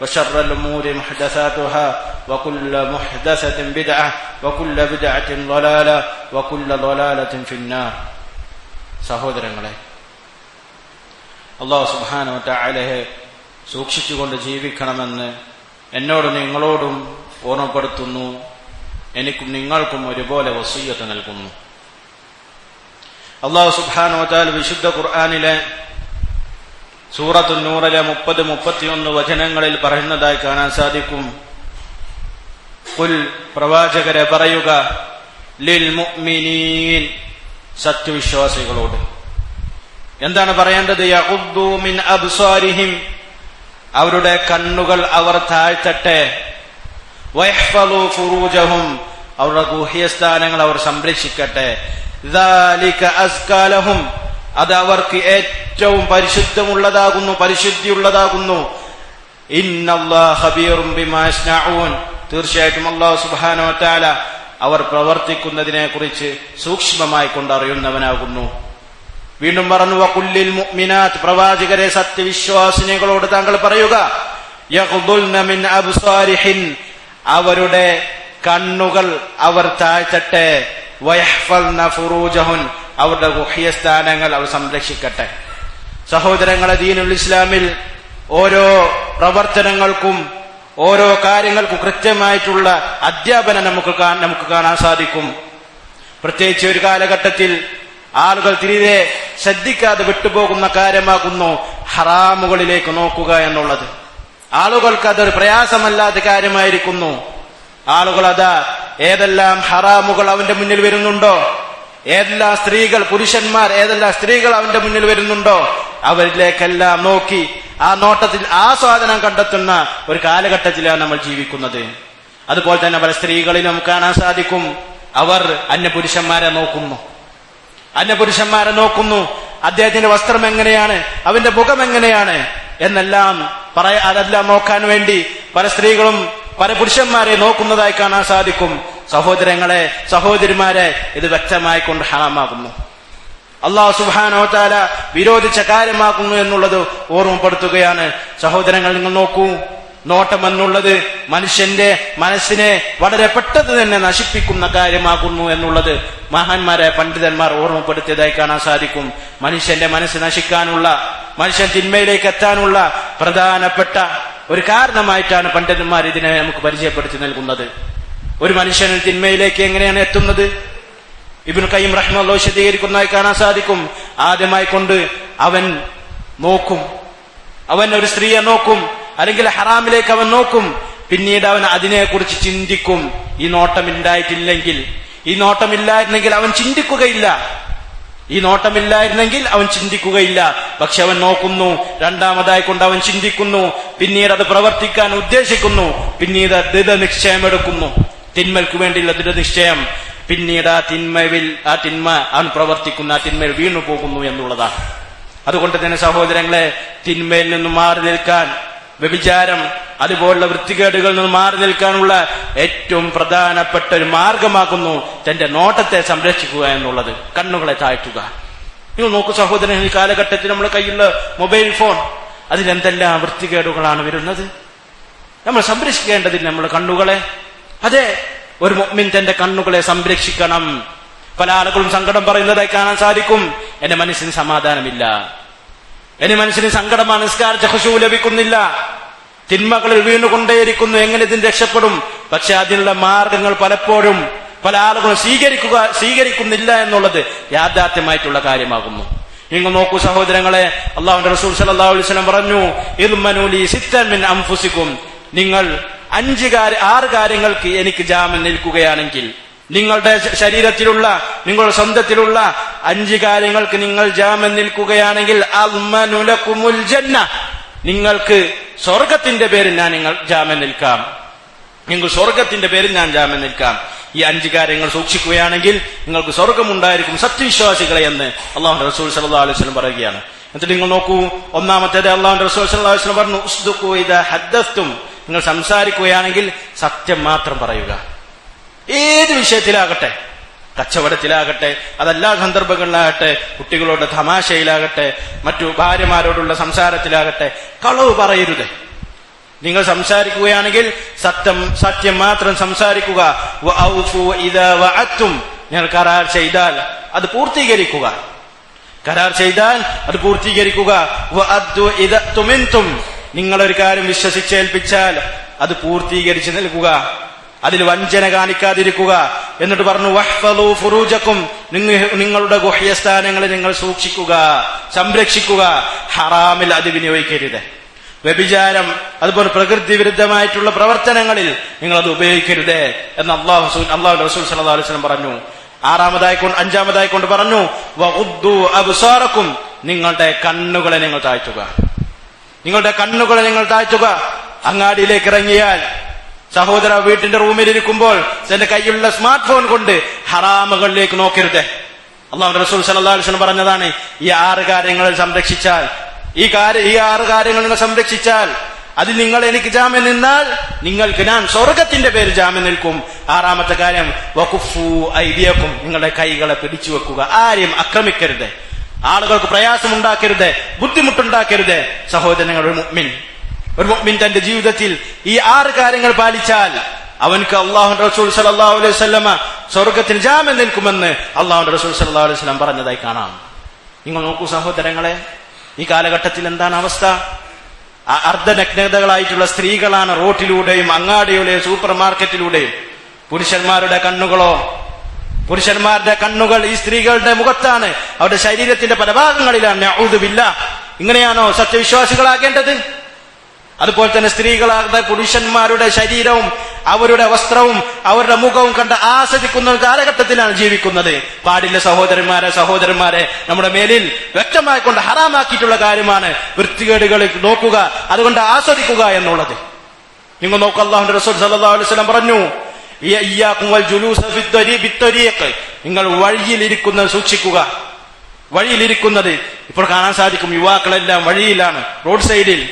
وشر الأمور محدثاتها وكل محدثة بدعة وكل بدعة ضلالة وكل ضلالة في النار സഹോദരങ്ങളെ അള്ളാഹു സുബാനോറ്റായാലയെ സൂക്ഷിച്ചുകൊണ്ട് ജീവിക്കണമെന്ന് എന്നോട് നിങ്ങളോടും ഓർമ്മപ്പെടുത്തുന്നു എനിക്കും നിങ്ങൾക്കും ഒരുപോലെ വസീയത്ത് നൽകുന്നു അള്ളാഹു സുബാനോറ്റാൽ വിശുദ്ധ ഖുർആാനിലെ സൂറത്തുന്നൂറിലെ മുപ്പത് മുപ്പത്തിയൊന്ന് വചനങ്ങളിൽ പറയുന്നതായി കാണാൻ സാധിക്കും. കുൽ പ്രവാചകരെ പറയുക ലിൽ മുഅ്മിനീൻ സത്യവിശ്വാസികളോട്. എന്താണ് പറയേണ്ടത്? മിൻ അബ്സാരിഹിം അവരുടെ കണ്ണുകൾ അവർ താഴ്ത്തട്ടെ. വൈഫലു ഫുറൂജഹും അവരുടെ ഗുഹ്യസ്ഥാനങ്ങൾ അവർ സംരക്ഷിക്കട്ടെ. അസ്കാലഹും അത് അവർക്ക് ഏറ്റവും പരിശുദ്ധമുള്ളതാകുന്നു പരിശുദ്ധിയുള്ളതാകുന്നു. തീർച്ചയായിട്ടും അള്ളാഹു സുബാനോ താല അവർ പ്രവർത്തിക്കുന്നതിനെ കുറിച്ച് സൂക്ഷ്മമായി കൊണ്ടറിയുന്നവനാകുന്നു. വീണ്ടും പറഞ്ഞു വക്കുല്ലിൽ മുഅ്മിനാത്ത്. പ്രവാചകരെ സത്യവിശ്വാസിനികളോട് താങ്കൾ പറയുക മിൻ അബ്സാരിഹിൻ. അവരുടെ കണ്ണുകൾ അവർ താഴ്ത്തട്ടെ. അവരുടെ ഗുഹ്യസ്ഥാനങ്ങൾ അവർ സംരക്ഷിക്കട്ടെ. സഹോദരങ്ങളെ ദീനുൽ ഇസ്ലാമിൽ ഓരോ പ്രവർത്തനങ്ങൾക്കും ഓരോ കാര്യങ്ങൾക്കും കൃത്യമായിട്ടുള്ള അധ്യാപനം നമുക്ക് നമുക്ക് കാണാൻ സാധിക്കും. പ്രത്യേകിച്ച് ഒരു കാലഘട്ടത്തിൽ ആളുകൾ തിരികെ ശ്രദ്ധിക്കാതെ വിട്ടുപോകുന്ന കാര്യമാകുന്നു ഹറാമുകളിലേക്ക് നോക്കുക എന്നുള്ളത്. ആളുകൾക്ക് അതൊരു പ്രയാസമല്ലാത്ത കാര്യമായിരിക്കുന്നു. ആളുകൾ അതാ ഏതെല്ലാം ഹറാമുകൾ അവന്റെ മുന്നിൽ വരുന്നുണ്ടോ? ഏതെല്ലാം സ്ത്രീകൾ പുരുഷന്മാർ ഏതെല്ലാം സ്ത്രീകൾ അവന്റെ മുന്നിൽ വരുന്നുണ്ടോ അവരിലേക്കെല്ലാം നോക്കി ആ നോട്ടത്തിൽ ആസ്വാദനം കണ്ടെത്തുന്ന ഒരു കാലഘട്ടത്തിലാണ് നമ്മൾ ജീവിക്കുന്നത്. അതുപോലെ തന്നെ പല സ്ത്രീകളിലും കാണാൻ സാധിക്കും അവർ അന്യപുരുഷന്മാരെ നോക്കുന്നു. അന്യപുരുഷന്മാരെ നോക്കുന്നു അദ്ദേഹത്തിന്റെ വസ്ത്രം എങ്ങനെയാണ് അവന്റെ മുഖം എങ്ങനെയാണ് എന്നെല്ലാം പറയാ അതെല്ലാം നോക്കാൻ വേണ്ടി പല സ്ത്രീകളും പല പുരുഷന്മാരെ നോക്കുന്നതായി കാണാൻ സാധിക്കും. സഹോദരങ്ങളെ സഹോദരിമാരെ ഇത് വ്യക്തമായി കൊണ്ട് ഹറാമാകുന്നു. അള്ളാഹു സുബാനോത്താല വിരോധിച്ച കാര്യമാക്കുന്നു എന്നുള്ളത് ഓർമ്മപ്പെടുത്തുകയാണ്. സഹോദരങ്ങൾ നിങ്ങൾ നോക്കൂ. നോട്ടം എന്നുള്ളത് മനുഷ്യന്റെ മനസ്സിനെ വളരെ പെട്ടെന്ന് തന്നെ നശിപ്പിക്കുന്ന കാര്യമാകുന്നു എന്നുള്ളത് മഹാന്മാരെ പണ്ഡിതന്മാർ ഓർമ്മപ്പെടുത്തിയതായി കാണാൻ സാധിക്കും. മനുഷ്യന്റെ മനസ്സ് നശിക്കാനുള്ള മനുഷ്യൻ തിന്മയിലേക്ക് എത്താനുള്ള പ്രധാനപ്പെട്ട ഒരു കാരണമായിട്ടാണ് പണ്ഡിതന്മാർ ഇതിനെ നമുക്ക് പരിചയപ്പെടുത്തി നൽകുന്നത്. ഒരു മനുഷ്യൻ തിന്മയിലേക്ക് എങ്ങനെയാണ് എത്തുന്നത്? ഇബിൻ കയ്യം റഹ്മല്ലോ വിശദീകരിക്കുന്നതായി കാണാൻ സാധിക്കും. ആദ്യമായി കൊണ്ട് അവൻ നോക്കും. അവൻ ഒരു സ്ത്രീയെ നോക്കും. അല്ലെങ്കിൽ ഹറാമിലേക്ക് അവൻ നോക്കും. പിന്നീട് അവൻ അതിനെക്കുറിച്ച് ചിന്തിക്കും. ഈ നോട്ടം ഉണ്ടായിട്ടില്ലെങ്കിൽ ഈ നോട്ടമില്ലായിരുന്നെങ്കിൽ അവൻ ചിന്തിക്കുകയില്ല. ഈ നോട്ടമില്ലായിരുന്നെങ്കിൽ അവൻ ചിന്തിക്കുകയില്ല. പക്ഷെ അവൻ നോക്കുന്നു. രണ്ടാമതായി കൊണ്ട് അവൻ ചിന്തിക്കുന്നു. പിന്നീട് അത് പ്രവർത്തിക്കാൻ ഉദ്ദേശിക്കുന്നു. പിന്നീട് ദൃഢനിശ്ചയമെടുക്കുന്നു. തിന്മയ്ക്ക് വേണ്ടിയുള്ള നിശ്ചയം പിന്നീട് ആ തിന്മവിൽ ആ തിന്മ അവൻ പ്രവർത്തിക്കുന്ന ആ തിന്മയിൽ വീണു പോകുന്നു എന്നുള്ളതാണ്. അതുകൊണ്ട് തന്നെ സഹോദരങ്ങളെ തിന്മയിൽ നിന്നും മാറി നിൽക്കാൻ വ്യഭിചാരം അതുപോലുള്ള വൃത്തികേടുകളിൽ നിന്ന് മാറി നിൽക്കാനുള്ള ഏറ്റവും പ്രധാനപ്പെട്ട ഒരു മാർഗമാകുന്നു തന്റെ നോട്ടത്തെ സംരക്ഷിക്കുക എന്നുള്ളത്. കണ്ണുകളെ താഴ്ത്തുക. നിങ്ങൾ നോക്കൂ സഹോദരൻ ഈ കാലഘട്ടത്തിൽ നമ്മുടെ കയ്യിലുള്ള മൊബൈൽ ഫോൺ അതിലെന്തെല്ലാം വൃത്തികേടുകളാണ് വരുന്നത്? നമ്മൾ സംരക്ഷിക്കേണ്ടതിന് നമ്മുടെ കണ്ണുകളെ. അതെ ഒരു മുഅ്മിൻ തന്റെ കണ്ണുകളെ സംരക്ഷിക്കണം. പല ആളുകളും സങ്കടം പറയുന്നതായി കാണാൻ സാധിക്കും. എന്റെ മനസ്സിന് സമാധാനമില്ല. എന്റെ മനസ്സിന് സങ്കടമാണ് നിസ്കാരിച്ച ഖുശൂ ലഭിക്കുന്നില്ല. തിന്മകളിൽ വീണുകൊണ്ടേയിരിക്കുന്നു എങ്ങനെ ഇതിന് രക്ഷപ്പെടും? പക്ഷെ അതിനുള്ള മാർഗങ്ങൾ പലപ്പോഴും പല ആളുകളും സ്വീകരിക്കുക സ്വീകരിക്കുന്നില്ല എന്നുള്ളത് യാഥാർത്ഥ്യമായിട്ടുള്ള കാര്യമാകുന്നു. നിങ്ങൾ നോക്കൂ സഹോദരങ്ങളെ അള്ളാഹുന്റെ റസൂൽ വസല്ലം പറഞ്ഞു ഇൽമനൂലി സിത്തൻ മിൻ അൻഫുസിക്കും. നിങ്ങൾ അഞ്ച് കാര്യ ആറ് കാര്യങ്ങൾക്ക് എനിക്ക് ജാമ്യം നിൽക്കുകയാണെങ്കിൽ നിങ്ങളുടെ ശരീരത്തിലുള്ള നിങ്ങളുടെ സ്വന്തത്തിലുള്ള അഞ്ച് കാര്യങ്ങൾക്ക് നിങ്ങൾ ജാമ്യം നിൽക്കുകയാണെങ്കിൽ ജന്ന. നിങ്ങൾക്ക് സ്വർഗത്തിന്റെ പേരിൽ ഞാൻ നിങ്ങൾ ജാമ്യം നിൽക്കാം. നിങ്ങൾ സ്വർഗത്തിന്റെ പേരിൽ ഞാൻ ജാമ്യം നിൽക്കാം. ഈ അഞ്ച് കാര്യങ്ങൾ സൂക്ഷിക്കുകയാണെങ്കിൽ നിങ്ങൾക്ക് സ്വർഗമുണ്ടായിരിക്കും സത്യവിശ്വാസികളെ എന്ന് അള്ളാഹു റസൂൽ സല്ലല്ലാഹു അലൈഹി വസല്ലം പറയുകയാണ്. എന്നിട്ട് നിങ്ങൾ നോക്കൂ ഒന്നാമത്തേത് അള്ളാഹു റസൂൽ വസല്ലം പറഞ്ഞു നിങ്ങൾ സംസാരിക്കുകയാണെങ്കിൽ സത്യം മാത്രം പറയുക. ഏത് വിഷയത്തിലാകട്ടെ കച്ചവടത്തിലാകട്ടെ അതെല്ലാ സന്ദർഭങ്ങളിലാകട്ടെ കുട്ടികളോട് തമാശയിലാകട്ടെ മറ്റു ഭാര്യമാരോടുള്ള സംസാരത്തിലാകട്ടെ കളവ് പറയരുത്. നിങ്ങൾ സംസാരിക്കുകയാണെങ്കിൽ സത്യം സത്യം മാത്രം സംസാരിക്കുക. നിങ്ങൾ കരാർ ചെയ്താൽ അത് പൂർത്തീകരിക്കുക. കരാർ ചെയ്താൽ അത് പൂർത്തീകരിക്കുക. ഒരു കാര്യം വിശ്വസിച്ചേൽപ്പിച്ചാൽ അത് പൂർത്തീകരിച്ച് നൽകുക അതിൽ വഞ്ചന കാണിക്കാതിരിക്കുക. എന്നിട്ട് പറഞ്ഞു വഹ്ഫലു ഫുറൂജക്കും. നിങ്ങ- നിങ്ങളുടെ ഗുഹ്യസ്ഥാനങ്ങളെ നിങ്ങൾ സൂക്ഷിക്കുക സംരക്ഷിക്കുക. ഹറാമിൽ അത് വിനിയോഗിക്കരുത്. വ്യഭിചാരം അതുപോലെ പ്രകൃതി വിരുദ്ധമായിട്ടുള്ള പ്രവർത്തനങ്ങളിൽ നിങ്ങൾ അത് ഉപയോഗിക്കരുത് എന്ന് അള്ളാഹു അള്ളാഹു റസൂൽ സല്ലല്ലാഹു അലൈഹി വസല്ലം പറഞ്ഞു. ആറാമതായി കൊണ്ട് അഞ്ചാമതായി കൊണ്ട് പറഞ്ഞു വഉദ്ദു അബുസാറക്കും. നിങ്ങളുടെ കണ്ണുകളെ നിങ്ങൾ താഴ്ത്തുക. നിങ്ങളുടെ കണ്ണുകളെ നിങ്ങൾ താഴ്ത്തുക. അങ്ങാടിയിലേക്ക് ഇറങ്ങിയാൽ സഹോദര വീട്ടിന്റെ റൂമിൽ ഇരിക്കുമ്പോൾ തന്റെ കയ്യിലുള്ള സ്മാർട്ട് ഫോൺ കൊണ്ട് ഹറാമുകളിലേക്ക് നോക്കരുത്. അള്ളാഹു റസൂൽ വസല്ലം പറഞ്ഞതാണ് ഈ ആറ് കാര്യങ്ങൾ സംരക്ഷിച്ചാൽ ഈ കാര്യ ഈ ആറ് കാര്യങ്ങൾ നിങ്ങൾ സംരക്ഷിച്ചാൽ അതിൽ നിങ്ങൾ എനിക്ക് ജാമ്യം നിന്നാൽ നിങ്ങൾക്ക് ഞാൻ സ്വർഗത്തിന്റെ പേര് ജാമ്യം നിൽക്കും. ആറാമത്തെ കാര്യം വഖുഫു ഐഡിയക്കും നിങ്ങളുടെ കൈകളെ പിടിച്ചു വെക്കുക. ആരെയും ആക്രമിക്കരുത്. ആളുകൾക്ക് പ്രയാസമുണ്ടാക്കരുത് ബുദ്ധിമുട്ടുണ്ടാക്കരുത്. സഹോദരങ്ങൾ ഒരു മുഅ്മിൻ. ഒരു മുഅ്മിൻ തന്റെ ജീവിതത്തിൽ ഈ ആറ് കാര്യങ്ങൾ പാലിച്ചാൽ അവൻക്ക് അള്ളാഹു റസൂൽ സല്ലല്ലാഹു അലൈഹി വസല്ലമ സ്വർഗത്തിന് ജാമ്യം നിൽക്കുമെന്ന് അള്ളാഹു റസൂൽ സല്ലല്ലാഹു അലൈഹി വസല്ലം പറഞ്ഞതായി കാണാം. നിങ്ങൾ നോക്കൂ സഹോദരങ്ങളെ ഈ കാലഘട്ടത്തിൽ എന്താണ് അവസ്ഥ? അർദ്ധനഗ്നതകളായിട്ടുള്ള സ്ത്രീകളാണ് റോട്ടിലൂടെയും അങ്ങാടിയുടെയും സൂപ്പർ മാർക്കറ്റിലൂടെയും പുരുഷന്മാരുടെ കണ്ണുകളോ പുരുഷന്മാരുടെ കണ്ണുകൾ ഈ സ്ത്രീകളുടെ മുഖത്താണ്. അവരുടെ ശരീരത്തിന്റെ പല ഭാഗങ്ങളിലാണ് നഊദുബില്ല ഇങ്ങനെയാണോ സത്യവിശ്വാസികളാകേണ്ടത്? അതുപോലെ തന്നെ സ്ത്രീകളാകുന്ന പുരുഷന്മാരുടെ ശരീരവും അവരുടെ വസ്ത്രവും അവരുടെ മുഖവും കണ്ട് ആസ്വദിക്കുന്ന കാലഘട്ടത്തിലാണ് ജീവിക്കുന്നത്. പാടില്ല സഹോദരന്മാരെ സഹോദരന്മാരെ നമ്മുടെ മേലിൽ വ്യക്തമായി കൊണ്ട് ഹറാമാക്കിയിട്ടുള്ള കാര്യമാണ് വൃത്തികേടുകൾ നോക്കുക അതുകൊണ്ട് ആസ്വദിക്കുക എന്നുള്ളത്. നിങ്ങൾ നോക്കൂ അള്ളാഹുന്റെ റസൂൽ സല്ലല്ലാഹു അലൈഹി വസല്ലം പറഞ്ഞു നിങ്ങൾ വഴിയിലിരിക്കുന്നത് സൂക്ഷിക്കുക. വഴിയിലിരിക്കുന്നത് ഇപ്പോൾ കാണാൻ സാധിക്കും. യുവാക്കളെല്ലാം വഴിയിലാണ് റോഡ് സൈഡിൽ.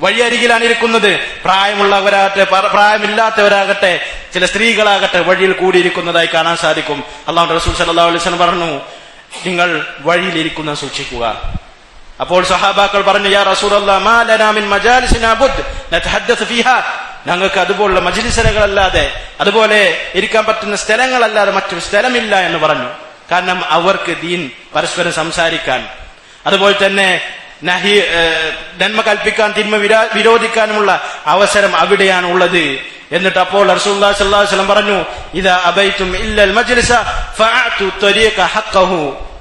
വഴിയരികിലാണ് ഇരിക്കുന്നത്. പ്രായമുള്ളവരാകട്ടെ പ്രായമില്ലാത്തവരാകട്ടെ ചില സ്ത്രീകളാകട്ടെ വഴിയിൽ കൂടിയിരിക്കുന്നതായി കാണാൻ സാധിക്കും. അള്ളാഹു റസൂൽ സല്ലല്ലാഹു അലൈഹി വസല്ലം പറഞ്ഞു നിങ്ങൾ വഴിയിലിരിക്കുന്ന സൂക്ഷിക്കുക. അപ്പോൾ സഹാബാക്കൾ പറഞ്ഞു യാ റസൂലല്ലാ ഞങ്ങൾക്ക് അതുപോലുള്ള മജിലിസരകളല്ലാതെ അതുപോലെ ഇരിക്കാൻ പറ്റുന്ന സ്ഥലങ്ങളല്ലാതെ മറ്റൊരു സ്ഥലമില്ല എന്ന് പറഞ്ഞു. കാരണം അവർക്ക് ദീൻ പരസ്പരം സംസാരിക്കാൻ. അതുപോലെ തന്നെ നഹി നന്മ കൽപ്പിക്കാൻ തിന്മ വിരോധിക്കാനുമുള്ള അവസരം അവിടെയാണ് ഉള്ളത്. എന്നിട്ട് അപ്പോൾ വസല്ലം പറഞ്ഞു ഇതാ അബൈത്തും ഇല്ലൽ മജ്ലിസ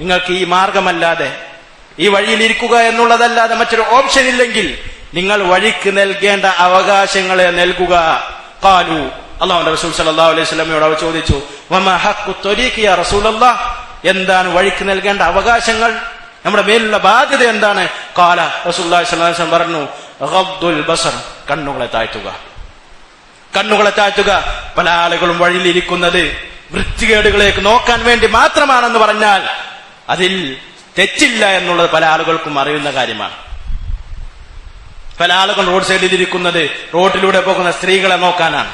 നിങ്ങൾക്ക് ഈ മാർഗമല്ലാതെ ഈ വഴിയിൽ ഇരിക്കുക എന്നുള്ളതല്ലാതെ മറ്റൊരു ഓപ്ഷൻ ഇല്ലെങ്കിൽ നിങ്ങൾ വഴിക്ക് നൽകേണ്ട അവകാശങ്ങളെ നൽകുക. കാലു അള്ളാഹുന്റെ റസൂൽ സല്ലാ അലൈഹി സ്വലമയോട് അവർ ചോദിച്ചു ത്വരീഖി എന്താണ് വഴിക്ക് നൽകേണ്ട അവകാശങ്ങൾ? നമ്മുടെ മേലുള്ള ബാധ്യത എന്താണ്? കാല വസല്ലം പറഞ്ഞു ബസർ കണ്ണുകളെ താഴ്ത്തുക. കണ്ണുകളെ താഴ്ത്തുക പല ആളുകളും വഴിയിലിരിക്കുന്നത് വൃത്തികേടുകളേക്ക് നോക്കാൻ വേണ്ടി മാത്രമാണെന്ന് പറഞ്ഞാൽ അതിൽ തെറ്റില്ല എന്നുള്ളത് പല ആളുകൾക്കും അറിയുന്ന കാര്യമാണ്. പല ആളുകൾ റോഡ് സൈഡിൽ ഇരിക്കുന്നത് റോഡിലൂടെ പോകുന്ന സ്ത്രീകളെ നോക്കാനാണ്.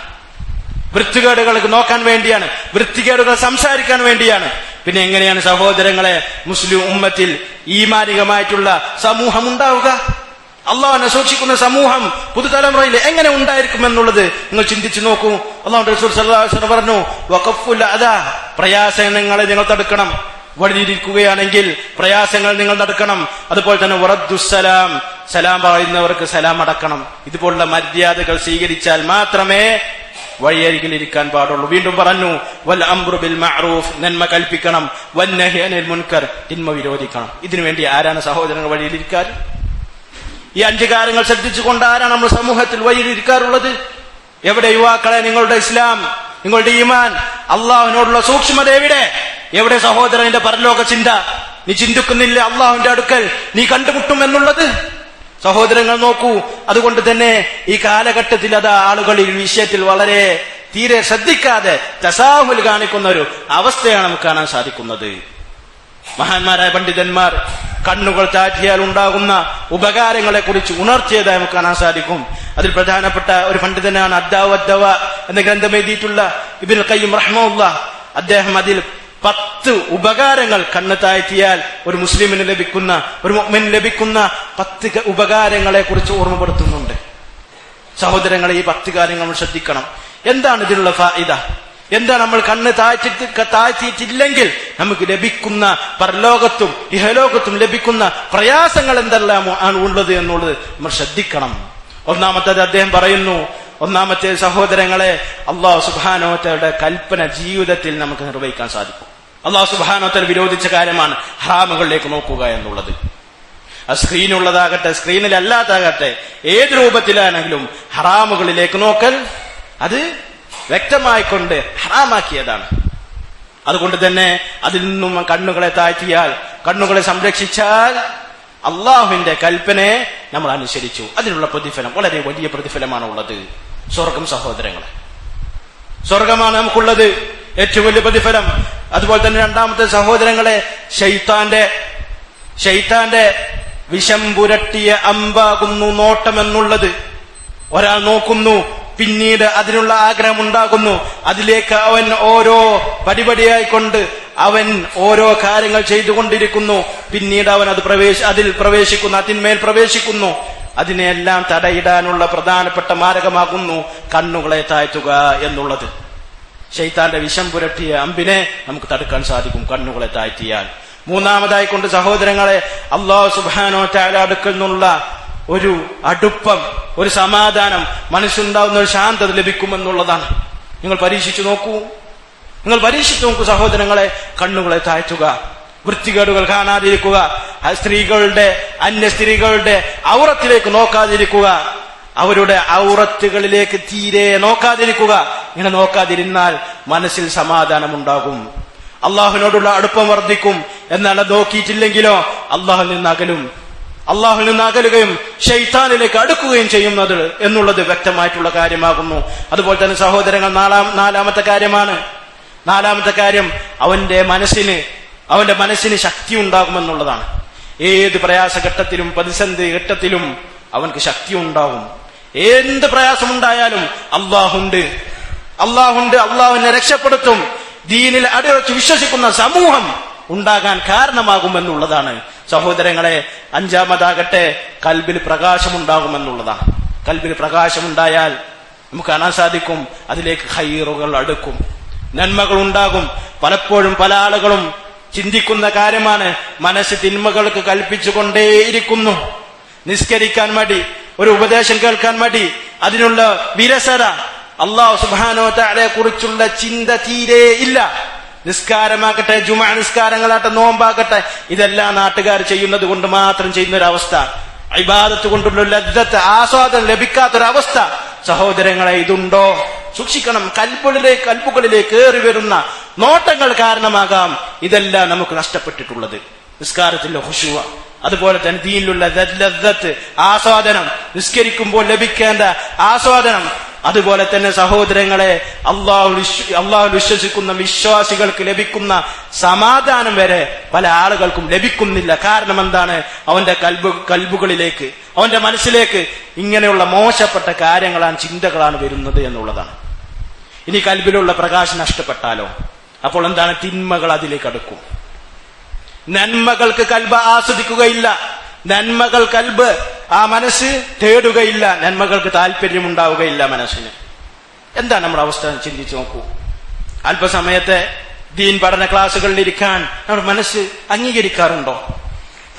വൃത്തികേടുകൾക്ക് നോക്കാൻ വേണ്ടിയാണ്. വൃത്തികേടുകൾ സംസാരിക്കാൻ വേണ്ടിയാണ്. പിന്നെ എങ്ങനെയാണ് സഹോദരങ്ങളെ മുസ്ലിം ഉമ്മത്തിൽ ഈമാനികമായിട്ടുള്ള സമൂഹം ഉണ്ടാവുക? അള്ളാഹുനെ സൂക്ഷിക്കുന്ന സമൂഹം പുതുതലമുറയിൽ എങ്ങനെ ഉണ്ടായിരിക്കും എന്നുള്ളത് നിങ്ങൾ ചിന്തിച്ചു നോക്കൂ. അള്ളാഹു റസൂൽ പറഞ്ഞു വഖഫുൽ അതാ പ്രയാസങ്ങളെ നിങ്ങൾ തടുക്കണം. വഴിയിരിക്കുകയാണെങ്കിൽ പ്രയാസങ്ങൾ നിങ്ങൾ നടക്കണം അതുപോലെ തന്നെ ഉറദ്ദുസലാം സലാം പറയുന്നവർക്ക് സലാം അടക്കണം. ഇതുപോലുള്ള മര്യാദകൾ സ്വീകരിച്ചാൽ മാത്രമേ വഴിയരികിൽ ഇരിക്കാൻ പാടുള്ളൂ. വീണ്ടും പറഞ്ഞു വൽ അംറു ബിൽ മഅറൂഫ് നന്മ കൽപ്പിക്കണം. വൻ നഹി മുൻകർ തിന്മ വിരോധിക്കണം. ഇതിനുവേണ്ടി ആരാണ് സഹോദരങ്ങൾ വഴിയിലിരിക്കാൻ ഈ അഞ്ച് കാര്യങ്ങൾ ശ്രദ്ധിച്ചുകൊണ്ട് ആരാണ് നമ്മൾ സമൂഹത്തിൽ വഴിയിലിരിക്കാറുള്ളത് എവിടെ യുവാക്കളെ നിങ്ങളുടെ ഇസ്ലാം നിങ്ങളുടെ ഈമാൻ അള്ളാഹുവിനോടുള്ള സൂക്ഷ്മത എവിടെ? എവിടെ സഹോദരന്റെ പരലോക ചിന്ത നീ ചിന്തിക്കുന്നില്ല അള്ളാഹുവിന്റെ അടുക്കൽ? നീ കണ്ടുമുട്ടും എന്നുള്ളത് സഹോദരങ്ങൾ നോക്കൂ അതുകൊണ്ട് തന്നെ ഈ കാലഘട്ടത്തിൽ അത് ആളുകൾ ഈ വിഷയത്തിൽ വളരെ തീരെ ശ്രദ്ധിക്കാതെ തസാഹുൽ കാണിക്കുന്ന ഒരു അവസ്ഥയാണ് നമുക്ക് കാണാൻ സാധിക്കുന്നത്. മഹാന്മാരായ പണ്ഡിതന്മാർ കണ്ണുകൾ താറ്റിയാൽ ഉണ്ടാകുന്ന ഉപകാരങ്ങളെ കുറിച്ച് ഉണർത്തിയതായി നമുക്ക് കാണാൻ സാധിക്കും. അതിൽ പ്രധാനപ്പെട്ട ഒരു പണ്ഡിതനാണ് അദ്ദാവ് അദ്ദവ എന്ന ഗ്രന്ഥം എഴുതിയിട്ടുള്ള ഇബിൻ കയ്യും റഹ്മുല്ല അദ്ദേഹം അതിൽ പത്ത് ഉപകാരങ്ങൾ കണ്ണ് താഴ്ത്തിയാൽ ഒരു മുസ്ലിമിന് ലഭിക്കുന്ന ഒരു മുഅ്മിന് ലഭിക്കുന്ന പത്ത് ഉപകാരങ്ങളെ കുറിച്ച് ഓർമ്മപ്പെടുത്തുന്നുണ്ട്. സഹോദരങ്ങളെ ഈ പത്ത് കാര്യങ്ങൾ നമ്മൾ ശ്രദ്ധിക്കണം. എന്താണ് ഇതിനുള്ള ഫായിദ? എന്താ നമ്മൾ കണ്ണ് താഴ്ത്തി താഴ്ത്തിയിട്ടില്ലെങ്കിൽ നമുക്ക് ലഭിക്കുന്ന പരലോകത്തും ഇഹലോകത്തും ലഭിക്കുന്ന പ്രയാസങ്ങൾ എന്തെല്ലാം ആണ് ഉള്ളത് എന്നുള്ളത് നമ്മൾ ശ്രദ്ധിക്കണം. ഒന്നാമത്തേത് അദ്ദേഹം പറയുന്നു ഒന്നാമത്തെ സഹോദരങ്ങളെ അള്ളാഹു സുബാനോത്തയുടെ കൽപ്പന ജീവിതത്തിൽ നമുക്ക് നിർവഹിക്കാൻ സാധിക്കും. അള്ളാഹു സുബാനോത്തൽ വിരോധിച്ച കാര്യമാണ് ഹറാമുകളിലേക്ക് നോക്കുക എന്നുള്ളത്. ആ സ്ക്രീനുള്ളതാകട്ടെ സ്ക്രീനിലല്ലാതാകട്ടെ ഏത് രൂപത്തിലാണെങ്കിലും ഹറാമുകളിലേക്ക് നോക്കൽ അത് വ്യക്തമായിക്കൊണ്ട് ഹറാമാക്കിയതാണ്. അതുകൊണ്ട് തന്നെ അതിൽ നിന്നും കണ്ണുകളെ താഴ്ത്തിയാൽ കണ്ണുകളെ സംരക്ഷിച്ചാൽ അള്ളാഹുവിന്റെ കൽപ്പനയെ നമ്മൾ അനുസരിച്ചു. അതിനുള്ള പ്രതിഫലം വളരെ വലിയ പ്രതിഫലമാണ് ഉള്ളത് സ്വർഗം സഹോദരങ്ങളെ സ്വർഗമാണ് നമുക്കുള്ളത്. ഏറ്റവും വലിയ പ്രതിഫലം. അതുപോലെ തന്നെ രണ്ടാമത്തെ സഹോദരങ്ങളെ ഷെയ്ത്താന്റെ ഷെയ്ത്താന്റെ വിഷം പുരട്ടിയ അമ്പാകുന്നു നോട്ടമെന്നുള്ളത്. ഒരാൾ നോക്കുന്നു പിന്നീട് അതിനുള്ള ആഗ്രഹം ഉണ്ടാകുന്നു അതിലേക്ക് അവൻ ഓരോ പടിപടിയായിക്കൊണ്ട് അവൻ ഓരോ കാര്യങ്ങൾ ചെയ്തുകൊണ്ടിരിക്കുന്നു. പിന്നീട് അവൻ അത് പ്രവേശ അതിൽ പ്രവേശിക്കുന്നു അതിന്മേൽ പ്രവേശിക്കുന്നു. അതിനെല്ലാം തടയിടാനുള്ള പ്രധാനപ്പെട്ട മാരകമാകുന്നു കണ്ണുകളെ താഴ്ത്തുക എന്നുള്ളത്. ഷെയ്ത്താന്റെ വിഷം പുരട്ടിയ അമ്പിനെ നമുക്ക് തടുക്കാൻ സാധിക്കും കണ്ണുകളെ താഴ്ത്തിയാൽ. മൂന്നാമതായി കൊണ്ട് സഹോദരങ്ങളെ അള്ളാഹു സുബാനോ അടുക്കൽ നിന്നുള്ള ഒരു അടുപ്പം ഒരു സമാധാനം മനസ്സുണ്ടാവുന്ന ഒരു ശാന്തത ലഭിക്കുമെന്നുള്ളതാണ്. നിങ്ങൾ പരീക്ഷിച്ചു നോക്കൂ. നിങ്ങൾ പരീക്ഷിച്ചു നോക്കൂ സഹോദരങ്ങളെ കണ്ണുകളെ താഴ്ത്തുക വൃത്തികേടുകൾ കാണാതിരിക്കുക സ്ത്രീകളുടെ അന്യ സ്ത്രീകളുടെ ഔറത്തിലേക്ക് നോക്കാതിരിക്കുക. അവരുടെ ഔറത്തുകളിലേക്ക് തീരെ നോക്കാതിരിക്കുക. ഇങ്ങനെ നോക്കാതിരുന്നാൽ മനസ്സിൽ സമാധാനം ഉണ്ടാകും അള്ളാഹുവിനോടുള്ള അടുപ്പം വർദ്ധിക്കും. എന്നാണ് നോക്കിയിട്ടില്ലെങ്കിലോ അള്ളാഹുൽ നിന്ന് അകലും. അള്ളാഹുൽ നിന്ന് അകലുകയും ഷെയ്ത്താനിലേക്ക് അടുക്കുകയും ചെയ്യുന്നത് എന്നുള്ളത് വ്യക്തമായിട്ടുള്ള കാര്യമാകുന്നു. അതുപോലെ തന്നെ സഹോദരങ്ങൾ നാലാം നാലാമത്തെ കാര്യമാണ്. നാലാമത്തെ കാര്യം അവന്റെ മനസ്സിന് അവന്റെ മനസ്സിന് ശക്തി ഉണ്ടാകുമെന്നുള്ളതാണ്. ഏത് പ്രയാസഘട്ടത്തിലും പ്രതിസന്ധി ഘട്ടത്തിലും അവൻക്ക് ശക്തി ഉണ്ടാകും. എന്ത് പ്രയാസമുണ്ടായാലും അള്ളാഹുണ്ട്. അള്ളാഹുണ്ട് അള്ളാഹുവിനെ രക്ഷപ്പെടുത്തും. ദീനിൽ അടിയുറച്ച് വിശ്വസിക്കുന്ന സമൂഹം ഉണ്ടാകാൻ കാരണമാകുമെന്നുള്ളതാണ്. സഹോദരങ്ങളെ അഞ്ചാമതാകട്ടെ കൽബിൽ പ്രകാശമുണ്ടാകുമെന്നുള്ളതാണ്. കൽബിൽ പ്രകാശമുണ്ടായാൽ നമുക്ക് കാണാൻ സാധിക്കും അതിലേക്ക് ഹൈറുകൾ അടുക്കും. നന്മകൾ ഉണ്ടാകും പലപ്പോഴും പല ആളുകളും ചിന്തിക്കുന്ന കാര്യമാണ് മനസ്സ് തിന്മകൾക്ക് കൽപ്പിച്ചുകൊണ്ടേയിരിക്കുന്നു. നിസ്കരിക്കാൻ മടി. ഒരു ഉപദേശം കേൾക്കാൻ വേണ്ടി അതിനുള്ള വിരസത. അള്ളാഹു സുബാനോ താലെ കുറിച്ചുള്ള ചിന്ത തീരെ ഇല്ല. നിസ്കാരമാക്കട്ടെ ജുമാ നിസ്കാരങ്ങളാട്ടെ നോമ്പാക്കട്ടെ ഇതെല്ലാം നാട്ടുകാർ ചെയ്യുന്നത് കൊണ്ട് മാത്രം ചെയ്യുന്ന ഒരു അവസ്ഥ ഇബാദത്ത് കൊണ്ടുള്ള ലബ്ധത്ത് ആസ്വാദനം ലഭിക്കാത്തൊരവസ്ഥ. സഹോദരങ്ങളെ ഇതുണ്ടോ? സൂക്ഷിക്കണം കൽപ്പുകളിലേക്ക് കൽപ്പുകളിലേക്ക് കയറി വരുന്ന നോട്ടങ്ങൾ കാരണമാകാം ഇതെല്ലാം നമുക്ക് നഷ്ടപ്പെട്ടിട്ടുള്ളത്. നിസ്കാരത്തിന്റെ ഹുഷുവ. അതുപോലെ തന്നെ ദീനിലുള്ള ആസ്വാദനം നിസ്കരിക്കുമ്പോൾ ലഭിക്കേണ്ട ആസ്വാദനം. അതുപോലെ തന്നെ സഹോദരങ്ങളെ അള്ളാഹു അള്ളാഹു വിശ്വസിക്കുന്ന വിശ്വാസികൾക്ക് ലഭിക്കുന്ന സമാധാനം വരെ പല ആളുകൾക്കും ലഭിക്കുന്നില്ല. കാരണം എന്താണ്? അവന്റെ കൽബു കൽബുകളിലേക്ക് അവന്റെ മനസ്സിലേക്ക് ഇങ്ങനെയുള്ള മോശപ്പെട്ട കാര്യങ്ങളാണ് ചിന്തകളാണ് വരുന്നത് എന്നുള്ളതാണ്. ഇനി കൽബിലുള്ള പ്രകാശം നഷ്ടപ്പെട്ടാലോ? അപ്പോൾ എന്താണ്? തിന്മകൾ അതിലേക്ക് അടുക്കും. നന്മകൾക്ക് കൽബ് ആസ്വദിക്കുകയില്ല. നന്മകൾ കൽബ് ആ മനസ്സ് തേടുകയില്ല. നന്മകൾക്ക് താല്പര്യമുണ്ടാവുകയില്ല മനസ്സിന്. എന്താ നമ്മുടെ അവസ്ഥ ചിന്തിച്ചു നോക്കൂ. അല്പസമയത്തെ ദീൻ പഠന ക്ലാസ്സുകളിൽ ഇരിക്കാൻ നമ്മുടെ മനസ്സ് അംഗീകരിക്കാറുണ്ടോ?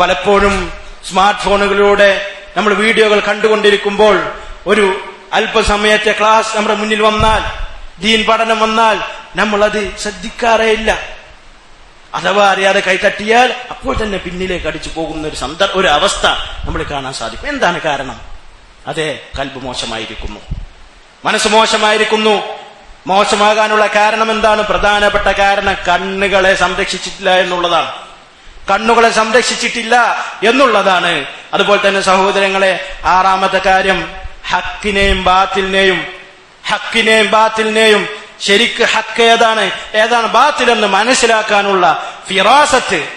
പലപ്പോഴും സ്മാർട്ട് ഫോണുകളിലൂടെ നമ്മൾ വീഡിയോകൾ കണ്ടുകൊണ്ടിരിക്കുമ്പോൾ ഒരു അല്പസമയത്തെ ക്ലാസ് നമ്മുടെ മുന്നിൽ വന്നാൽ ദീൻ പഠനം വന്നാൽ നമ്മളത് ശ്രദ്ധിക്കാറേ ഇല്ല അഥവാ അറിയാതെ കൈതട്ടിയാൽ അപ്പോൾ തന്നെ പിന്നിലേക്ക് അടിച്ചു പോകുന്ന ഒരു സന്ദർഭ ഒരു അവസ്ഥ നമ്മൾ കാണാൻ സാധിക്കും. എന്താണ് കാരണം? അതെ കൽബ് മോശമായിരിക്കുന്നു. മനസ്സ് മോശമായിരിക്കുന്നു. മോശമാകാനുള്ള കാരണം എന്താണ്? പ്രധാനപ്പെട്ട കാരണം കണ്ണുകളെ സംരക്ഷിച്ചിട്ടില്ല എന്നുള്ളതാണ്. കണ്ണുകളെ സംരക്ഷിച്ചിട്ടില്ല എന്നുള്ളതാണ്. അതുപോലെ തന്നെ സഹോദരങ്ങളെ ആറാമത്തെ കാര്യം ഹക്കിനെയും ബാത്തിലിനെയും ഹക്കിനെയും ബാത്തിലിനെയും ശരിക്ക് ഹക്ക് ഏതാണ്? ഏതാണ് ബാത്തിലെന്ന് മനസ്സിലാക്കാനുള്ള ഫിറാസത്ത്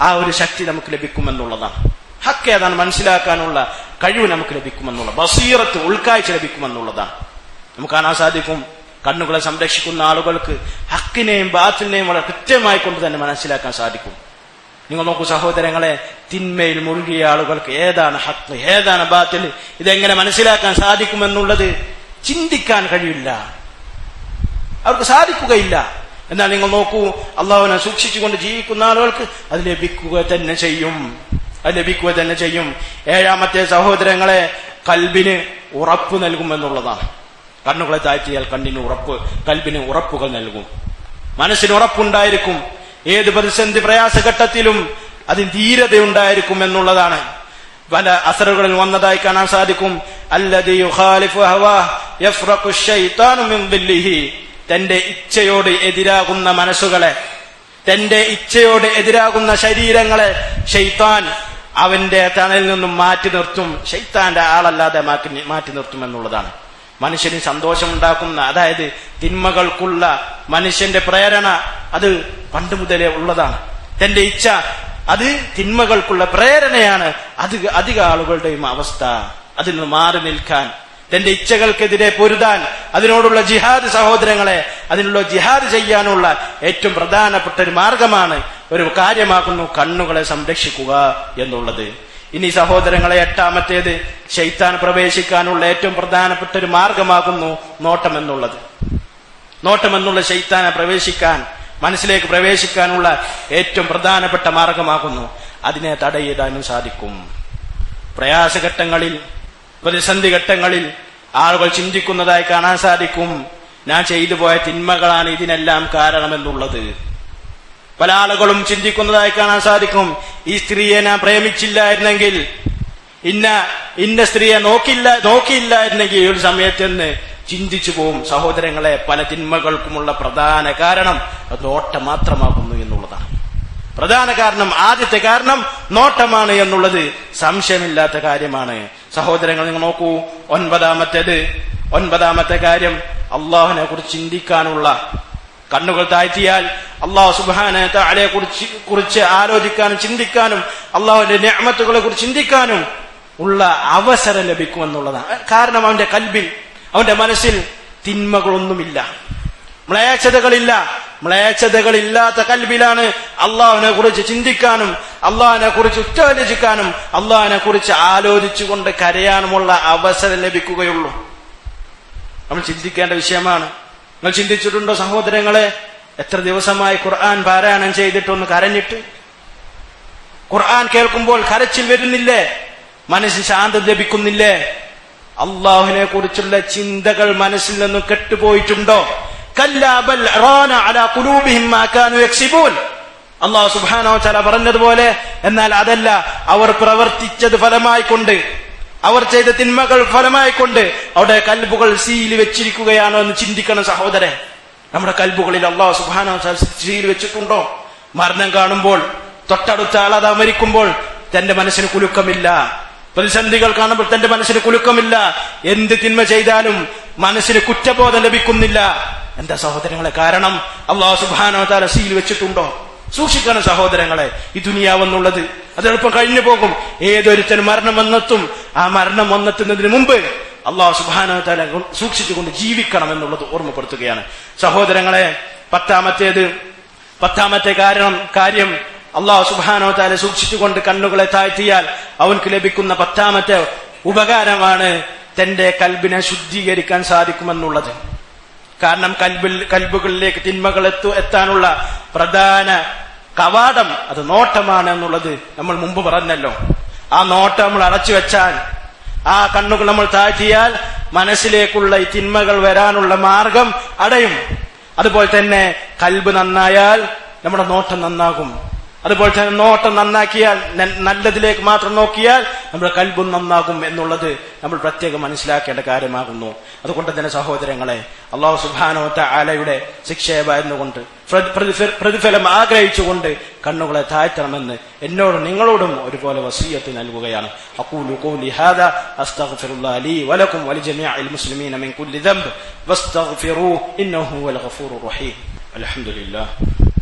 ആ ഒരു ശക്തി നമുക്ക് ലഭിക്കുമെന്നുള്ളതാണ്. ഹക്ക് ഏതാണ് മനസ്സിലാക്കാനുള്ള കഴിവ് നമുക്ക് ലഭിക്കുമെന്നുള്ള ബസീറത്ത് ഉൾക്കാഴ്ച ലഭിക്കുമെന്നുള്ളതാണ്. നമുക്ക് കാണാൻ സാധിക്കും കണ്ണുകളെ സംരക്ഷിക്കുന്ന ആളുകൾക്ക് ഹക്കിനെയും ബാത്തിനെയും വളരെ കൃത്യമായി കൊണ്ട് തന്നെ മനസ്സിലാക്കാൻ സാധിക്കും. നിങ്ങൾ നോക്കൂ സഹോദരങ്ങളെ തിന്മയിൽ മുഴുകിയ ആളുകൾക്ക് ഏതാണ് ഹക്ക് ഏതാണ് ബാത്തിൽ? ഇതെങ്ങനെ മനസ്സിലാക്കാൻ സാധിക്കുമെന്നുള്ളത് ചിന്തിക്കാൻ കഴിയില്ല. അവർക്ക് സാധിക്കുകയില്ല. എന്നാൽ നിങ്ങൾ നോക്കൂ അള്ളാഹുവിനെ സൂക്ഷിച്ചുകൊണ്ട് ജീവിക്കുന്ന ആളുകൾക്ക് അത് ലഭിക്കുക തന്നെ ചെയ്യും. അത് ലഭിക്കുക തന്നെ ചെയ്യും. ഏഴാമത്തെ സഹോദരങ്ങളെ കൽബിന് ഉറപ്പ് നൽകുമെന്നുള്ളതാണ് കണ്ണുകളെ താഴ്ത്തിയാൽ കണ്ണിന് ഉറപ്പ് കൽബിന് ഉറപ്പുകൾ നൽകും. മനസ്സിന് ഉറപ്പുണ്ടായിരിക്കും. ഏത് പ്രതിസന്ധി പ്രയാസഘട്ടത്തിലും അതിന് ധീരതയുണ്ടായിരിക്കും എന്നുള്ളതാണ്. പല അസറുകളിൽ വന്നതായി കാണാൻ സാധിക്കും. അല്ലദി തന്റെ ഇച്ഛയോട് എതിരാകുന്ന മനസ്സുകളെ തന്റെ ഇച്ഛയോട് എതിരാകുന്ന ശരീരങ്ങളെ ഷെയ്ത്താൻ അവന്റെ തണലിൽ നിന്നും മാറ്റി നിർത്തും. ഷെയ്ത്താന്റെ ആളല്ലാതെ മാറ്റി മാറ്റി നിർത്തും എന്നുള്ളതാണ് മനുഷ്യന് സന്തോഷമുണ്ടാക്കുന്ന അതായത് തിന്മകൾക്കുള്ള മനുഷ്യന്റെ പ്രേരണ അത് പണ്ട് മുതലേ ഉള്ളതാണ്. തന്റെ ഇച്ഛ അത് തിന്മകൾക്കുള്ള പ്രേരണയാണ് അത് അധിക ആളുകളുടെയും അവസ്ഥ. അതിൽ നിന്ന് മാറി നിൽക്കാൻ തന്റെ ഇച്ഛകൾക്കെതിരെ പൊരുതാൻ അതിനോടുള്ള ജിഹാദ് സഹോദരങ്ങളെ അതിനുള്ള ജിഹാദ് ചെയ്യാനുള്ള ഏറ്റവും പ്രധാനപ്പെട്ട ഒരു മാർഗമാണ് ഒരു കാര്യമാക്കുന്നു കണ്ണുകളെ സംരക്ഷിക്കുക എന്നുള്ളത്. ഇനി സഹോദരങ്ങളെ എട്ടാമത്തേത് ശൈത്താൻ പ്രവേശിക്കാനുള്ള ഏറ്റവും പ്രധാനപ്പെട്ട ഒരു മാർഗമാകുന്നു നോട്ടം എന്നുള്ളത് നോട്ടം എന്നുള്ള ശൈത്താനെ പ്രവേശിക്കാൻ മനസ്സിലേക്ക് പ്രവേശിക്കാനുള്ള ഏറ്റവും പ്രധാനപ്പെട്ട മാർഗമാകുന്നു. അതിനെ തടയിടാനും സാധിക്കും. പ്രയാസഘട്ടങ്ങളിൽ പ്രതിസന്ധി ഘട്ടങ്ങളിൽ ആളുകൾ ചിന്തിക്കുന്നതായി കാണാൻ സാധിക്കും. ഞാൻ ചെയ്തു പോയ തിന്മകളാണ് ഇതിനെല്ലാം കാരണമെന്നുള്ളത്. പല ആളുകളും ചിന്തിക്കുന്നതായി കാണാൻ സാധിക്കും. ഈ സ്ത്രീയെ ഞാൻ പ്രേമിച്ചില്ലായിരുന്നെങ്കിൽ ഇന്ന ഇന്ന സ്ത്രീയെ നോക്കില്ല നോക്കിയില്ലായിരുന്നെങ്കിൽ ഈ ഒരു സമയത്തെന്ന് ചിന്തിച്ചു പോവും. സഹോദരങ്ങളെ പല തിന്മകൾക്കുമുള്ള പ്രധാന കാരണം അത് നോട്ടം മാത്രമാകുന്നു എന്നുള്ളതാണ്. പ്രധാന കാരണം ആദ്യത്തെ കാരണം നോട്ടമാണ് എന്നുള്ളത് സംശയമില്ലാത്ത കാര്യമാണ്. സഹോദരങ്ങൾ നിങ്ങൾ നോക്കൂ. ഒൻപതാമത്തേത് ഒൻപതാമത്തെ കാര്യം അള്ളാഹുനെ കുറിച്ച് ചിന്തിക്കാനുള്ള കണ്ണുകൾ താഴ്ത്തിയാൽ അള്ളാഹു സുബാനെ താഴെ കുറിച്ച് കുറിച്ച് ആലോചിക്കാനും ചിന്തിക്കാനും അള്ളാഹുവിന്റെ ഞാമത്തുകളെ കുറിച്ച് ചിന്തിക്കാനും ഉള്ള അവസരം ലഭിക്കുമെന്നുള്ളതാണ്. കാരണം അവന്റെ കൽബിൽ അവന്റെ മനസ്സിൽ തിന്മകളൊന്നുമില്ല. മ്ലേച്ഛതകളില്ല. മ്ലേച്ഛതകളില്ലാത്ത കൽബിലാണ് അള്ളാഹുവിനെ കുറിച്ച് ചിന്തിക്കാനും അള്ളാഹിനെ കുറിച്ച് ഉറ്റാലോചിക്കാനും അള്ളാഹിനെ കുറിച്ച് ആലോചിച്ചുകൊണ്ട് കരയാനുമുള്ള അവസരം ലഭിക്കുകയുള്ളൂ. നമ്മൾ ചിന്തിക്കേണ്ട വിഷയമാണ്. നിങ്ങൾ ചിന്തിച്ചിട്ടുണ്ടോ സഹോദരങ്ങളെ? എത്ര ദിവസമായി ഖുർആൻ പാരായണം ചെയ്തിട്ടൊന്ന് കരഞ്ഞിട്ട്? ഖുർആൻ കേൾക്കുമ്പോൾ കരച്ചിൽ വരുന്നില്ലേ? മനസ്സിന് ശാന്തത ലഭിക്കുന്നില്ലേ? അള്ളാഹുവിനെ കുറിച്ചുള്ള ചിന്തകൾ മനസ്സിൽ നിന്നും കെട്ടുപോയിട്ടുണ്ടോ? അള്ളാഹു സുബാനോ ചല പറഞ്ഞതുപോലെ എന്നാൽ അതല്ല അവർ പ്രവർത്തിച്ചത് ഫലമായിക്കൊണ്ട്. അവർ ചെയ്ത തിന്മകൾ ഫലമായിക്കൊണ്ട് അവിടെ കൽബുകൾ സീൽ വെച്ചിരിക്കുകയാണോ എന്ന് ചിന്തിക്കണം സഹോദരൻ. നമ്മുടെ കൽബുകളിൽ അള്ളാഹു സുബാനോ സീൽ വെച്ചിട്ടുണ്ടോ? മരണം കാണുമ്പോൾ തൊട്ടടുത്ത ആൾ അത് മരിക്കുമ്പോൾ തന്റെ മനസ്സിന് കുലുക്കമില്ല. പ്രതിസന്ധികൾ കാണുമ്പോൾ തന്റെ മനസ്സിന് കുലുക്കമില്ല. എന്ത് തിന്മ ചെയ്താലും മനസ്സിന് കുറ്റബോധം ലഭിക്കുന്നില്ല. എന്താ സഹോദരങ്ങളെ? കാരണം അള്ളാഹു സുബാനോ താല സീൽ വെച്ചിട്ടുണ്ടോ? സൂക്ഷിക്കണം സഹോദരങ്ങളെ ഈ ദുനിയാവെന്നുള്ളത്. അതെളുപ്പം കഴിഞ്ഞു പോകും. ഏതൊരുത്തൻ മരണം വന്നെത്തും ആ മരണം വന്നെത്തുന്നതിന് മുമ്പ് അള്ളാഹു സുബാനോ താല സൂക്ഷിച്ചുകൊണ്ട് ജീവിക്കണം എന്നുള്ളത് ഓർമ്മപ്പെടുത്തുകയാണ്. സഹോദരങ്ങളെ പത്താമത്തേത് പത്താമത്തെ കാരണം കാര്യം അള്ളാഹു സുബാനോ താല സൂക്ഷിച്ചുകൊണ്ട് കണ്ണുകളെ താഴ്ത്തിയാൽ അവൻക്ക് ലഭിക്കുന്ന പത്താമത്തെ ഉപകാരമാണ് തന്റെ കൽബിനെ ശുദ്ധീകരിക്കാൻ സാധിക്കുമെന്നുള്ളത്. കാരണം കൽബിൽ കൽബുകളിലേക്ക് തിന്മകൾ എത്തു എത്താനുള്ള പ്രധാന കവാടം അത് നോട്ടമാണ് എന്നുള്ളത് നമ്മൾ മുമ്പ് പറഞ്ഞല്ലോ. ആ നോട്ടം നമ്മൾ അടച്ചു വെച്ചാൽ ആ കണ്ണുകൾ നമ്മൾ താഴ്ത്തിയാൽ മനസ്സിലേക്കുള്ള ഈ തിന്മകൾ വരാനുള്ള മാർഗം അടയും. അതുപോലെ തന്നെ കൽബ് നന്നായാൽ നമ്മുടെ നോട്ടം നന്നാകും. അതുപോലെ തന്നെ നോട്ടം നന്നാക്കിയാൽ ന- നല്ലതിലേക്ക് മാത്രം നോക്കിയാൽ നമ്മുടെ കൽബും നന്നാകും എന്നുള്ളത് നമ്മൾ പ്രത്യേകം മനസ്സിലാക്കേണ്ട കാര്യമാകുന്നു അതുകൊണ്ട് തന്നെ സഹോദരങ്ങളെ അള്ളാഹു സുബാനോത്ത ആലയുടെ ശിക്ഷയെ ഭയന്നുകൊണ്ട് പ്രതി- പ്രതിഫ- പ്രതിഫലം ആഗ്രഹിച്ചുകൊണ്ട് കണ്ണുകളെ താഴ്ത്തണമെന്ന് എന്നോടും നിങ്ങളോടും ഒരുപോലെ വസീയത്ത് നൽകുകയാണ് അഖൂലു ഖൗലി ഹാദാ അസ്തഗ്ഫിറുല്ലാഹ ലീ വലക്കും വലിജമീഅൽ മുസ്ലിമീന മിൻ കുല്ലി ദംബ് വസ്തഗ്ഫിറൂഹു ഇന്നഹു ഹുവൽ ഗഫൂറുർ റഹീം അൽഹംദുലില്ലാഹ് الحمد لله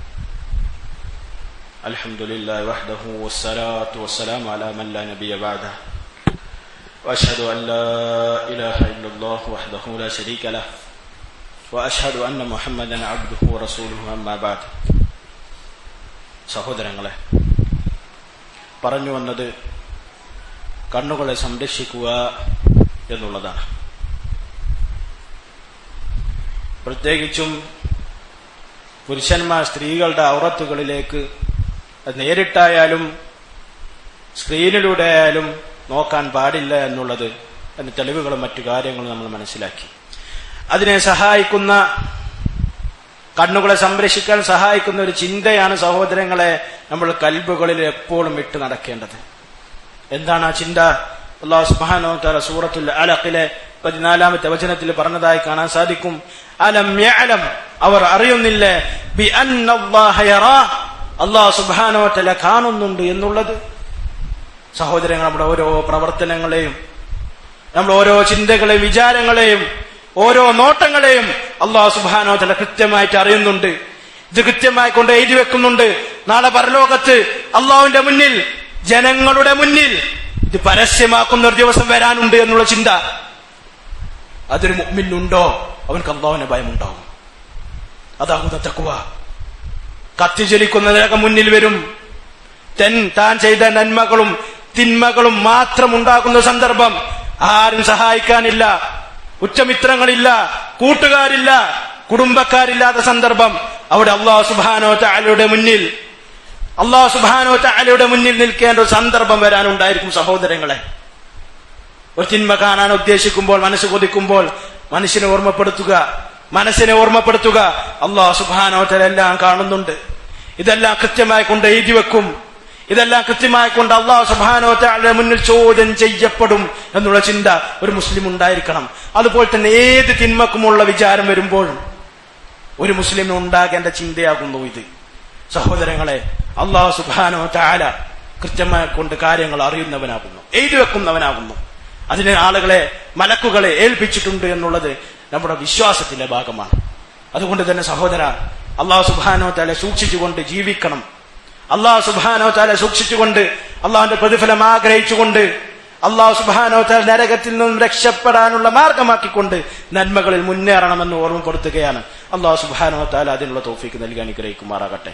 الحمد لله وحده والصلاة والسلام على من لا نبي بعده وأشهد أن لا إله إلا الله وحده لا شريك له وأشهد أن محمدا عبده ورسوله أما بعد സഹോദരങ്ങളെ പറഞ്ഞു വന്നത് കണ്ണുകളെ സംരക്ഷിക്കുക എന്നുള്ളതാണ് പ്രത്യേകിച്ചും പുരുഷന്മാർ സ്ത്രീകളുടെ ഔറത്തുകളിലേക്ക് അത് നേരിട്ടായാലും സ്ക്രീനിലൂടെ ആയാലും നോക്കാൻ പാടില്ല എന്നുള്ളത് അതിന് തെളിവുകളും മറ്റു കാര്യങ്ങളും നമ്മൾ മനസ്സിലാക്കി. അതിനെ സഹായിക്കുന്ന കണ്ണുകളെ സംരക്ഷിക്കാൻ സഹായിക്കുന്ന ഒരു ചിന്തയാണ് സഹോദരങ്ങളെ നമ്മൾ കൽബുകളിൽ എപ്പോഴും ഇട്ട് നടക്കേണ്ടത്. എന്താണ് ആ ചിന്ത? അള്ളാഹു സുബ്ഹാനഹു വ തആല സൂറത്തുൽ അലഖിലെ പതിനാലാമത്തെ വചനത്തിൽ പറഞ്ഞതായി കാണാൻ സാധിക്കും. അലം അവർ അറിയുന്നില്ലേ? അള്ളാഹു തആല കാണുന്നുണ്ട് എന്നുള്ളത് സഹോദരങ്ങൾ നമ്മുടെ ഓരോ പ്രവർത്തനങ്ങളെയും നമ്മൾ ഓരോ ചിന്തകളെയും വിചാരങ്ങളെയും ഓരോ നോട്ടങ്ങളെയും അള്ളാഹു സുബാനോത്തല തല കൃത്യമായിട്ട് അറിയുന്നുണ്ട്. ഇത് കൃത്യമായി കൊണ്ട് എഴുതി വെക്കുന്നുണ്ട്. നാളെ പരലോകത്ത് അള്ളാഹുവിന്റെ മുന്നിൽ ജനങ്ങളുടെ മുന്നിൽ ഇത് പരസ്യമാക്കുന്ന ഒരു ദിവസം വരാനുണ്ട് എന്നുള്ള ചിന്ത. അതൊരു മുമ്മിനുണ്ടോ അവൻക്ക് അള്ളാഹുവിന്റെ ഭയമുണ്ടാവും. അതാകുന്ന തക്കുവ കത്തിജ്വലിക്കുന്നതിനൊക്കെ മുന്നിൽ വരും. തെൻ താൻ ചെയ്ത നന്മകളും തിന്മകളും മാത്രം ഉണ്ടാകുന്ന സന്ദർഭം ആരും സഹായിക്കാനില്ല. ഉച്ചമിത്രങ്ങളില്ല കൂട്ടുകാരില്ല കുടുംബക്കാരില്ലാത്ത സന്ദർഭം അവിടെ അള്ളാഹു സുബാനോ താലയുടെ മുന്നിൽ. അള്ളാഹു സുബാനോ താലയുടെ മുന്നിൽ നിൽക്കേണ്ട ഒരു സന്ദർഭം വരാനുണ്ടായിരിക്കും സഹോദരങ്ങളെ. ഒരു തിന്മ കാണാൻ ഉദ്ദേശിക്കുമ്പോൾ മനസ്സ് കൊതിക്കുമ്പോൾ മനുഷ്യനെ ഓർമ്മപ്പെടുത്തുക. മനസ്സിനെ ഓർമ്മപ്പെടുത്തുക. അള്ളാഹ് സുബാനോത്തര എല്ലാം കാണുന്നുണ്ട്. ഇതെല്ലാം കൃത്യമായി കൊണ്ട് എഴുതി വെക്കും. ഇതെല്ലാം കൃത്യമായി കൊണ്ട് അള്ളാഹു സുബാനോത്തയുടെ മുന്നിൽ ചോദ്യം ചെയ്യപ്പെടും എന്നുള്ള ചിന്ത ഒരു മുസ്ലിം ഉണ്ടായിരിക്കണം. അതുപോലെ തന്നെ ഏത് തിന്മക്കുമുള്ള വിചാരം വരുമ്പോഴും ഒരു മുസ്ലിമിന് ഉണ്ടാകേണ്ട ചിന്തയാകുന്നു ഇത്. സഹോദരങ്ങളെ അള്ളാഹു സുബാനോ താല കൃത്യമായി കൊണ്ട് കാര്യങ്ങൾ അറിയുന്നവനാകുന്നു എഴുതി വെക്കുന്നവനാകുന്നു. അതിന് ആളുകളെ മലക്കുകളെ ഏൽപ്പിച്ചിട്ടുണ്ട് എന്നുള്ളത് നമ്മുടെ വിശ്വാസത്തിന്റെ ഭാഗമാണ്. അതുകൊണ്ട് തന്നെ സഹോദര അള്ളാഹു സുബാനോ താലെ സൂക്ഷിച്ചുകൊണ്ട് ജീവിക്കണം. അള്ളാഹു സുബാനോ താലെ സൂക്ഷിച്ചുകൊണ്ട് അള്ളാഹുന്റെ പ്രതിഫലം ആഗ്രഹിച്ചുകൊണ്ട് അള്ളാഹു സുബാനോ താല നരകത്തിൽ നിന്നും രക്ഷപ്പെടാനുള്ള മാർഗമാക്കിക്കൊണ്ട് നന്മകളിൽ മുന്നേറണമെന്ന് ഓർമ്മപ്പെടുത്തുകയാണ്. അള്ളാഹു സുബാനോ താല അതിനുള്ള തോഫിക്ക് നൽകി അനുഗ്രഹിക്കുമാറാകട്ടെ.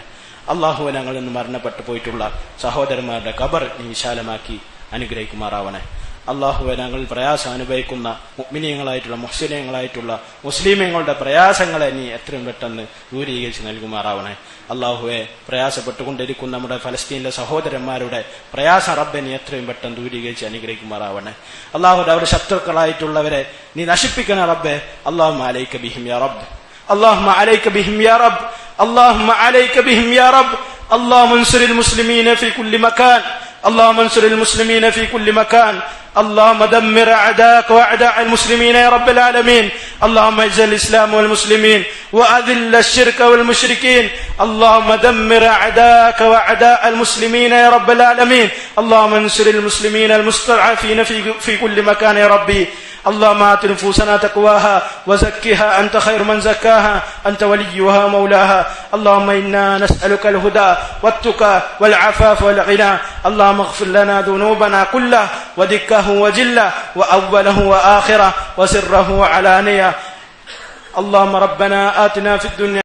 അള്ളാഹു ഞങ്ങളിൽ നിന്ന് മരണപ്പെട്ടു പോയിട്ടുള്ള സഹോദരന്മാരുടെ കബർ നീ വിശാലമാക്കി അനുഗ്രഹിക്കുമാറാവണേ. അള്ളാഹുവെ ഞങ്ങൾ പ്രയാസം അനുഭവിക്കുന്ന മുഗ്മിനീയങ്ങളായിട്ടുള്ള മുസ്ലിങ്ങളായിട്ടുള്ള മുസ്ലിമീങ്ങളുടെ പ്രയാസങ്ങളെ നീ എത്രയും പെട്ടെന്ന് ദൂരീകരിച്ച് നൽകുമാറാവണേ അള്ളാഹുവെ പ്രയാസപ്പെട്ടുകൊണ്ടിരിക്കുന്ന നമ്മുടെ ഫലസ്തീനിലെ സഹോദരന്മാരുടെ പ്രയാസം റബ്ബെ നീ എത്രയും പെട്ടെന്ന് ദൂരീകരിച്ച് അനുഗ്രഹിക്കുമാറാവണേ അള്ളാഹുടെ അവരുടെ ശത്രുക്കളായിട്ടുള്ളവരെ നീ നശിപ്പിക്കണ റബ്ബെ അള്ളാഹു അലൈക്ക ബിഹിം യാ റബ്ബ് اللهم عليك بهم يا رب اللهم عليك بهم يا رب اللهم انصر المسلمين في كل مكان اللهم انصر المسلمين في كل مكان. اللهم دمر أعداءك وأعداء المسلمين يا رب العالمين. اللهم اعز الإسلام والمسلمين وأذل الشرك والمشركين. اللهم دمر أعداءك وأعداء المسلمين يا رب العالمين. اللهم انصر المسلمين المستضعفين في في كل مكان يا ربي. اللهم آت نفوسنا تقواها وزكها أنت خير من زكاها أنت وليها مولاها. اللهم إنا نسألك الهدى والتقى والعفاف والغنى. اللهم اغفر لنا ذنوبنا كله ودكه وجله وأوله وآخره وسره وعلانية. اللهم ربنا آتنا في الدنيا